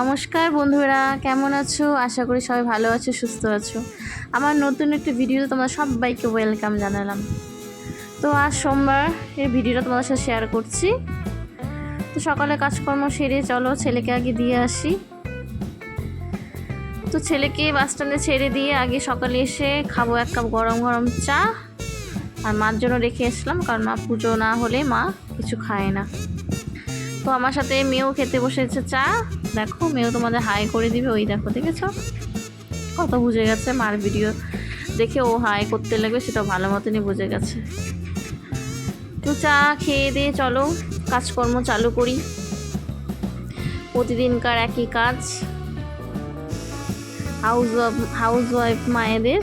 নমস্কার বন্ধুরা, কেমন আছো? আশা করি সবাই ভালো আছো, সুস্থ আছো। আমার নতুন একটি ভিডিওতে তোমরা সবাইকে ওয়েলকাম জানালাম। তো আজ সোমবার এই ভিডিওটা তোমাদের সাথে শেয়ার করছি। তো সকালে কাজকর্ম সেরে চলো, ছেলেকে আগে দিয়ে আসি। তো ছেলেকে বাস স্ট্যান্ডে ছেড়ে দিয়ে আগে সকালে এসে খাব এক কাপ গরম গরম চা। আর মার জন্য রেখে এসলাম কারণ মা পুজো না হলে মা কিছু খায় না। তো আমার সাথে মেয়েও খেতে বসেছে চা। দেখো, মেয়েও তোমাদের হাই করে দিবে। ওই দেখো, দেখেছ? কত বুঝে গেছে মার ভিডিও দেখে ও হাই করতে লাগবে, সেটা ভালো মতনই বুঝে গেছে। তো চা খেয়ে দিয়ে চলো, কাজকর্ম চালু করি। প্রতিদিনকার একই কাজ। হাউস হাউস ওয়াইফ মায়েদের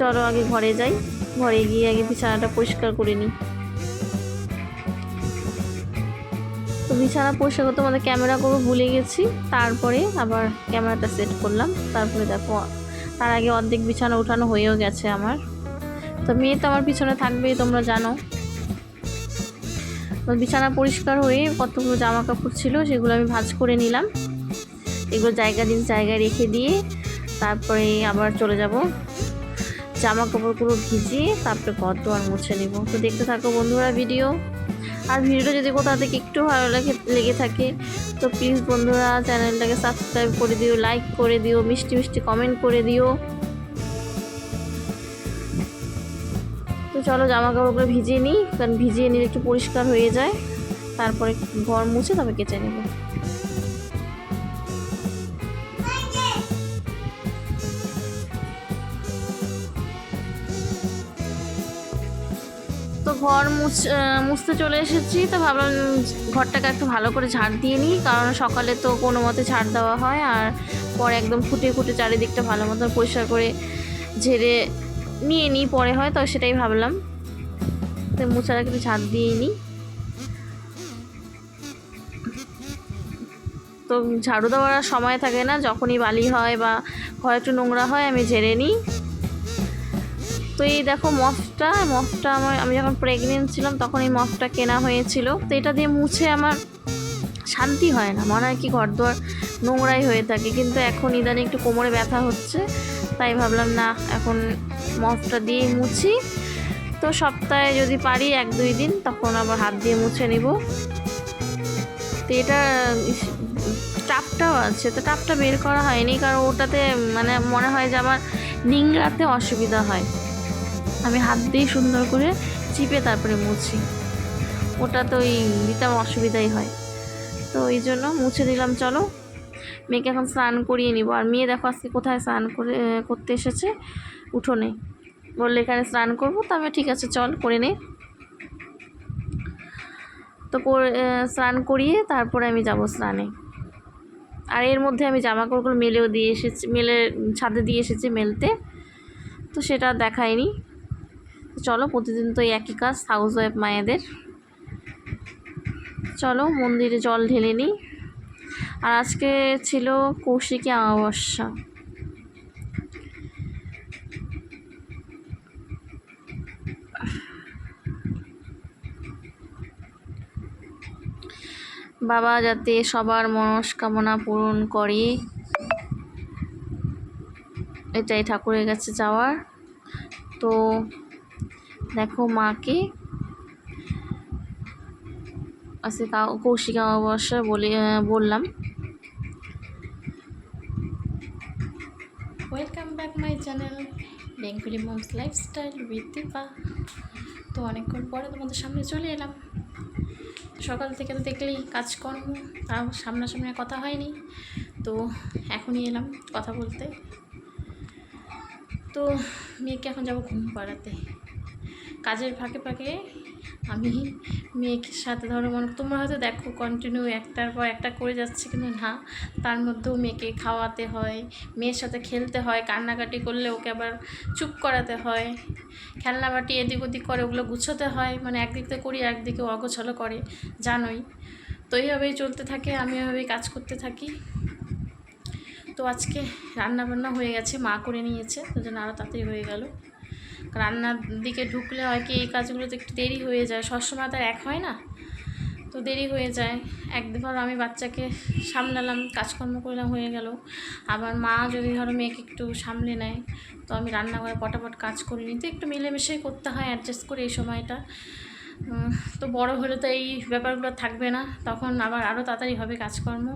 চলো, আগে ঘরে যাই। ঘরে গিয়ে আগে বিছানাটা পরিষ্কার করে নিই। তো বিছানা পরিষ্কার করতে আমাদের ক্যামেরা করব ভুলে গেছি। তারপরে আবার ক্যামেরাটা সেট করলাম। তারপরে দেখো, তার আগে অর্ধেক বিছানা উঠানো হয়েও গেছে আমার। তো মেয়ে তো আমার পিছনে থাকবেই তোমরা জানো। বিছানা পরিষ্কার হয়ে কতগুলো জামা কাপড় ছিল সেগুলো আমি ভাঁজ করে নিলাম। এগুলো জায়গা দিন জায়গায় রেখে দিয়ে তারপরে আবার চলে যাব। জামা কাপড়গুলো ভিজিয়ে তারপরে ঘর আর মুছে নেব। তো দেখতে থাকো বন্ধুরা ভিডিও আর ভিডিওটা যদি কোথাও থেকে একটু ভালো লাগে, লেগে থাকে, তো প্লিজ বন্ধুরা চ্যানেলটাকে সাবস্ক্রাইব করে দিও লাইক করে দিও, মিষ্টি মিষ্টি কমেন্ট করে দিও। তো চলো জামা কাপড়গুলো ভিজিয়ে নিই, কারণ ভিজিয়ে নিলে একটু পরিষ্কার হয়ে যায়। তারপরে ঘর মুছে তবে কেচে নেব। ঘর মুছ মুছতে চলে এসেছি, তো ভাবলাম ঘরটাকে একটু ভালো করে ঝাড় দিয়ে নিই, কারণ সকালে তো কোনো মতে ঝাড় দেওয়া হয়, আর পরে একদম ফুটে ফুটে চারিদিকটা ভালো মতো পরিষ্কার করে ঝেড়ে নিয়ে নিই পরে হয়, তো সেটাই ভাবলাম। তো মুছাটাকে একটু ঝাড় দিয়ে নিই। তো ঝাড়ু দেওয়ার সময় থাকে না, যখনই বালি হয় বা ঘর একটু নোংরা হয়, আমি ঝেড়ে নিই। এই দেখো মফটা মফটা আমার, আমি যখন প্রেগনেন্ট ছিলাম তখন এই মফটা কেনা হয়েছিল। তো এটা দিয়ে মুছে আমার শান্তি হয় না। মনে হয় কি ঘর দুয়ার নোংরাই হয়ে থাকে। কিন্তু এখন ইদানিং একটু কোমরে ব্যথা হচ্ছে, তাই ভাবলাম না, এখন মফটা দিয়ে মুছি। তো সপ্তাহে যদি পারি এক দুই দিন, তখন আবার হাত দিয়ে মুছে নিব। তো এটা টাপটাও আছে। তো টাপটা বের করা হয়নি, কারণ ওটাতে মানে মনে হয় যে আমার নিংড়াতে অসুবিধা হয়। আমি হাত দিয়ে সুন্দর করে চিপে তারপরে মুছি। ওটা তো ওই দিতে আমার অসুবিধাই হয়। তো এই জন্য মুছে দিলাম, চলো। মেয়েকে এখন স্নান করিয়ে নিব। আর মেয়ে দেখো আজকে কোথায় স্নান করে করতে এসেছে? উঠোনে। বললে এখানে স্নান করব, তো আমি ঠিক আছে, চল, করে নে। তো স্নান করিয়ে তারপরে আমি যাব স্নানে। আর এর মধ্যে আমি জামা কাপড়গুলো মেলেও দিয়ে এসেছি, মেলে, ছাদে দিয়ে এসেছি মেলতে। তো সেটা দেখায়নি চলো, প্রতিদিন তো একই কাজ হাউস ওয়াইফ মায়েদের। চলো, মন্দিরে জল ঢেলে নিই। আর আজকে ছিল কৌশিকী অমাবস্যা। বাবা, যাতে সবার মনস্কামনা পূরণ করে, এটাই ঠাকুরের কাছে যাওয়ার। তো দেখো মাকে কাউ- কৌশিক অমাবস্যা বলে বললাম। Welcome back my channel Bengali moms lifestyle with Dipa তো অনেকক্ষণ পরে তোমাদের সামনে চলে এলাম। সকাল থেকে তো দেখলেই কাজকর্ম, তাও সামনাসামনি কথা হয়নি। তো এখনই এলাম কথা বলতে। তো মেয়েকে এখন যাব ঘুম পাড়াতে। কাজের ফাঁকে ফাঁকে আমি মেয়েকে সাথে ধরো মনে তোমরা হয়তো দেখো কন্টিনিউ একটার পর একটা করে যাচ্ছে কিন্তু না। তার মধ্যেও মেয়েকে খাওয়াতে হয়, মেয়ের সাথে খেলতে হয়, কান্নাকাটি করলে ওকে আবার চুপ করাতে হয়, খেলনা বাটি এদিক ওদিক করে ওগুলো গুছোতে হয় মানে একদিক থেকে করি, একদিকে অগোছালো করে, জানোই। তো এইভাবেই চলতে থাকে, আমি এভাবেই কাজ করতে থাকি। তো আজকে রান্না বান্না হয়ে গেছে, মা করে নিয়েছে তো জন্য আরও তাড়াতাড়ি হয়ে গেল। রান্নার দিকে ঢুকলে হয় কি এই কাজগুলো তো একটু দেরি হয়ে যায়। সবসময় তো আর এক হয় না, তো দেরি হয়ে যায়। ধরো আমি বাচ্চাকে সামলালাম, কাজকর্ম করলাম, হয়ে গেল। আবার মা যদি ধরো মেয়েকে একটু সামলে নেয়, তো আমি রান্নাঘরে পটাপট কাজ করি নিতে একটু মিলেমিশেই করতে হয় অ্যাডজাস্ট করে এই সময়টা। তো বড় হলে তো এই ব্যাপারগুলো থাকবে না। তখন আবার আরও তাড়াতাড়ি হবে কাজকর্ম।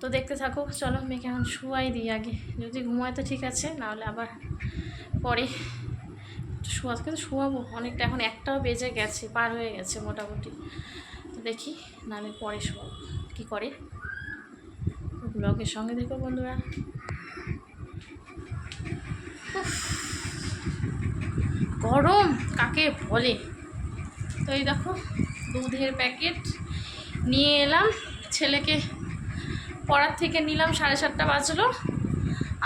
তো দেখতে থাকো, চলো মেয়েকে এখন শুয়াই দিই আগে। যদি ঘুমায় তো ঠিক আছে, নাহলে আবার পরে শোয়া আজকে তো শোয়াবো অনেকটা, এখন একটাও বেজে গেছে, পার হয়ে গেছে মোটামুটি। তো দেখি, নাহলে পরে শোয়াবো। কী করে? ব্লগের সঙ্গে দেখো বন্ধুরা। গরম কাকে বলে? তো এই দেখো, দুধের প্যাকেট নিয়ে এলাম, ছেলেকে পড়ার থেকে নিলাম, সাড়ে সাতটা বাজলো।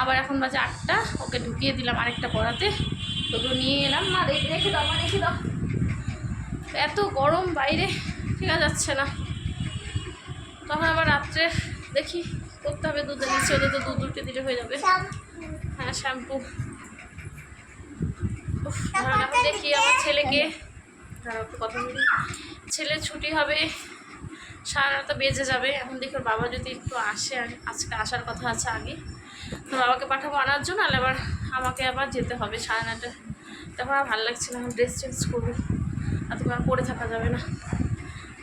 আবার এখন বাজে আটটা, ওকে ঢুকিয়ে দিলাম আরেকটা পড়াতে। ওগুলো নিয়ে এলাম। মা রেখে রেখে দাও, মা রেখে দাও। এত গরম বাইরে ঠিক যাচ্ছে না। তখন আবার রাত্রে দেখি করতে হবে দুধের নিচে ওদের তো দুধ উঠে দিলে হয়ে যাবে। হ্যাঁ শ্যাম্পু। দেখি আমার ছেলেকে। কথা বলি। ছেলে ছুটি হবে সারা রাত বেজে যাবে। এখন দেখি বাবা যদি একটু আসে আজকে আসার কথা আছে আগে। তো বাবাকে পাঠাবো আনার জন্য আর আবার আমাকে আবার যেতে হবে সাড়ে নটা তারপর আর ভালো লাগছে না ড্রেস চেঞ্জ করব। আর পরে থাকা যাবে না।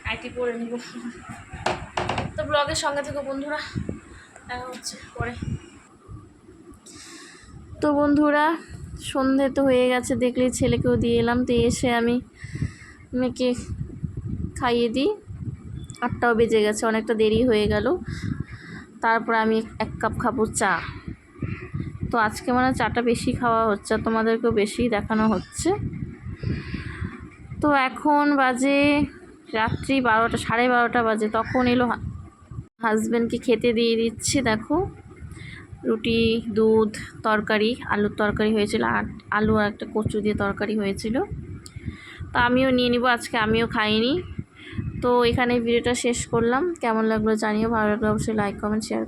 আইটি পরে নিব। তো ব্লগের সঙ্গে থেকে বন্ধুরা, দেখা হচ্ছে পরে। তো বন্ধুরা, সন্ধে তো হয়ে গেছে, দেখলে ছেলেকেও দিয়ে এলাম। তো এসে আমি মেয়েকে খাইয়ে দিই। আটটাও বেজে গেছে, অনেকটা দেরি হয়ে গেল। তারপর আমি এক কাপ খাব চা। তো আজকে মানে চাটা বেশি খাওয়া হচ্ছে, তোমাদেরকেও বেশি দেখানো হচ্ছে। তো এখন বাজে রাত্রি বারোটা, সাড়ে বারোটা বাজে, তখন এলো হাজব্যান্ডকে খেতে দিয়ে দিচ্ছি, দেখো। রুটি, দুধ, তরকারি, আলুর তরকারি হয়েছিল, আর আলু আর একটা কচু দিয়ে তরকারি হয়েছিল। তা আমিও নিয়ে নিব, আজকে আমিও খাইনি। তো এখানে ভিডিওটা শেষ করলাম। কেমন লাগল জানিও ভালো লাগলে অবশ্যই লাইক কমেন্ট শেয়ার